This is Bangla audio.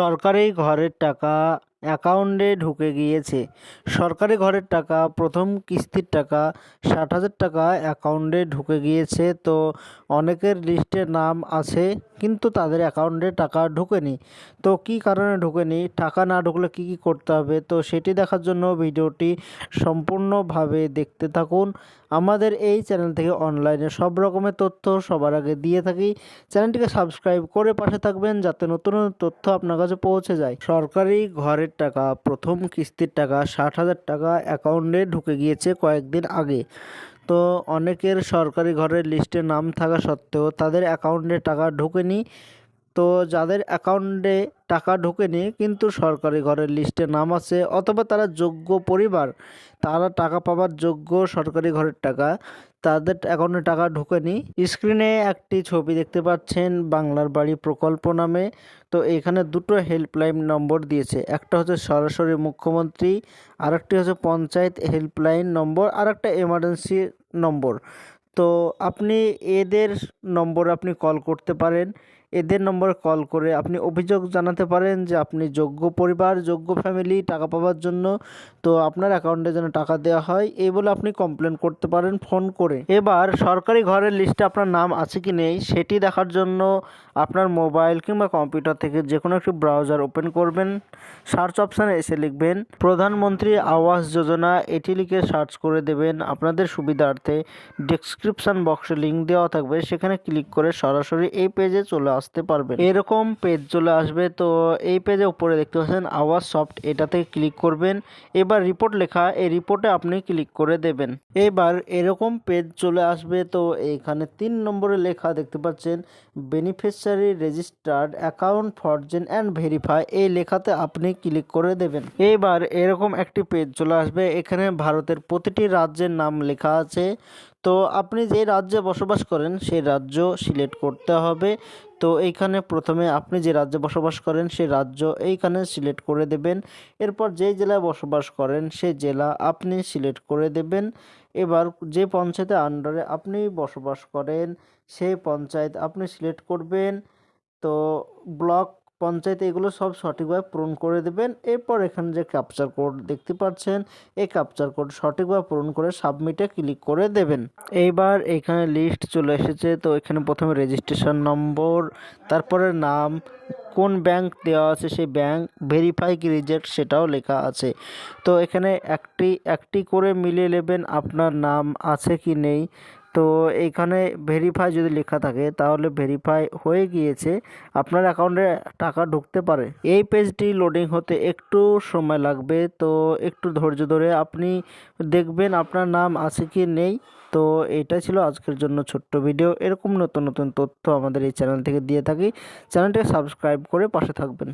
সরকারি ঘরের টাকা অ্যাকাউন্টে ঢুকে গিয়েছে। সরকারি ঘরের টাকা, প্রথম কিস্তির টাকা, ষাট হাজার টাকা অ্যাকাউন্টে ঢুকে গিয়েছে। তো অনেকের লিস্টে নাম আছে, কিন্তু তাদের অ্যাকাউন্টে টাকা ঢোকেনি। তো কী কারণে ঢুকেনি? টাকা না ঢুকলে কী কী করতে হবে? তো সেটি দেখার জন্য ভিডিওটি সম্পূর্ণভাবে দেখতে থাকুন। আমাদের এই চ্যানেল থেকে অনলাইনে সব রকমের তথ্য সবার আগে দিয়ে থাকি। চ্যানেলটিকে সাবস্ক্রাইব করে পাশে থাকবেন যাতে নতুন তথ্য আপনার কাছে পৌঁছে যায়। সরকারি ঘরের টাকা, প্রথম কিস্তির টাকা, ষাট হাজার টাকা অ্যাকাউন্টে ঢুকে গিয়েছে কয়েকদিন আগে। তো অনেকের সরকারি ঘরের লিস্টে নাম থাকা সত্ত্বেও তাদের অ্যাকাউন্টে টাকা ঢোকেনি। তো যাদের অ্যাকাউন্টে টাকা ঢোকেনি, কিন্তু সরকারি ঘরের লিস্টে নাম আছে অথবা তারা যোগ্য পরিবার, তারা টাকা পাওয়ার যোগ্য সরকারি ঘরের টাকা, তাদের অ্যাকাউন্টে টাকা ঢোকেনি। স্ক্রিনে একটি ছবি দেখতে পাচ্ছেন বাংলার বাড়ি প্রকল্প নামে। তো এখানে দুটো হেল্পলাইন নম্বর দিয়েছে। একটা হচ্ছে সরাসরি মুখ্যমন্ত্রী, আরেকটি হচ্ছে পঞ্চায়েত হেল্পলাইন নম্বর আর একটা এমার্জেন্সি নম্বর। তো আপনি এদের নম্বর আপনি কল করতে পারেন। এদের নম্বরে কল করে আপনি অভিযোগ জানাতে পারেন যে আপনি যোগ্য পরিবার, যোগ্য ফ্যামিলি, টাকা পাওয়ার জন্য। তো আপনার অ্যাকাউন্টে যেন টাকা দেওয়া হয়, এই বলে আপনি কমপ্লেন করতে পারেন ফোন করে। এবার সরকারি ঘরের লিস্টে আপনার নাম আছে কি নেই, সেটি দেখার জন্য আপনার মোবাইল কিংবা কম্পিউটার থেকে যে কোনো একটি ব্রাউজার ওপেন করবেন। সার্চ অপশানে এসে লিখবেন, প্রধানমন্ত্রী আবাস যোজনা। এটি লিখে সার্চ করে দেবেন আপনাদের সুবিধার্থে। ডেসক্রিপশন বক্সে লিঙ্ক দেওয়া থাকবে, সেখানে ক্লিক করে সরাসরি এই পেজে চলে আসতে পারবেন। এরকম পেজ চলে আসবে। তো এই পেজে উপরে দেখতে পাচ্ছেন, আওয়াজ সফট এটাতে ক্লিক করবেন। এবার রিপোর্ট লেখা, এই রিপোর্টে আপনি ক্লিক করে দেবেন। এবার এরকম পেজ চলে আসবে। তো এখানে তিন নম্বরে লেখা দেখতে পাচ্ছেন beneficiary registered account frozen and verify এই লেখাতে আপনি ক্লিক করে দেবেন। এবার এরকম একটি পেজ চলে আসবে। এখানে ভারতের প্রতিটি রাজ্যের নাম লেখা আছে। তো আপনি যে রাজ্যে বসবাস করেন, সেই রাজ্য সিলেক্ট করতে হবে। তো এইখানে প্রথমে আপনি যে রাজ্যে বসবাস করেন, সেই রাজ্য এইখানে সিলেক্ট করে দেবেন। এরপর যে জেলায় বসবাস করেন, সেই জেলা আপনি সিলেক্ট করে দেবেন। এবার যে পঞ্চায়েতের আন্ডারে আপনি বসবাস করেন, সেই পঞ্চায়েত আপনি সিলেক্ট করবেন। তো ব্লক পঞ্চায়েত এগুলো সব সঠিকভাবে পূরণ করে দেবেন। এরপর এখানে যে ক্যাপচার কোড দেখতে পাচ্ছেন, এই ক্যাপচার কোড সঠিকভাবে পূরণ করে সাবমিটে ক্লিক করে দেবেন। এইবার এখানে লিস্ট চলে এসেছে, তো এখানে প্রথমে রেজিস্ট্রেশন নম্বর তারপরে নাম, কোন ব্যাংক দেওয়া আছে সেই ব্যাংক ভেরিফাই কি রিজেক্ট সেটাও লেখা আছে। তো এখানে একটি একটি করে মিলিয়ে নেবেন আপনার নাম আছে কি নেই। তো এইখানে ভেরিফাই যদি লেখা থাকে, তাহলে ভেরিফাই হয়ে গিয়েছে। আপনার অ্যাকাউন্টে টাকা ঢুকতে পারে। এই পেজটি লোডিং হতে একটু সময় লাগবে, তো একটু ধৈর্য ধরে আপনি দেখবেন আপনার নাম আছে কি নেই। তো এটা ছিল আজকের জন্য ছোট্ট ভিডিও এরকম নতুন নতুন তথ্য আমাদের এই চ্যানেল থেকে দিয়ে থাকি। চ্যানেলটিকে সাবস্ক্রাইব করে পাশে থাকবেন।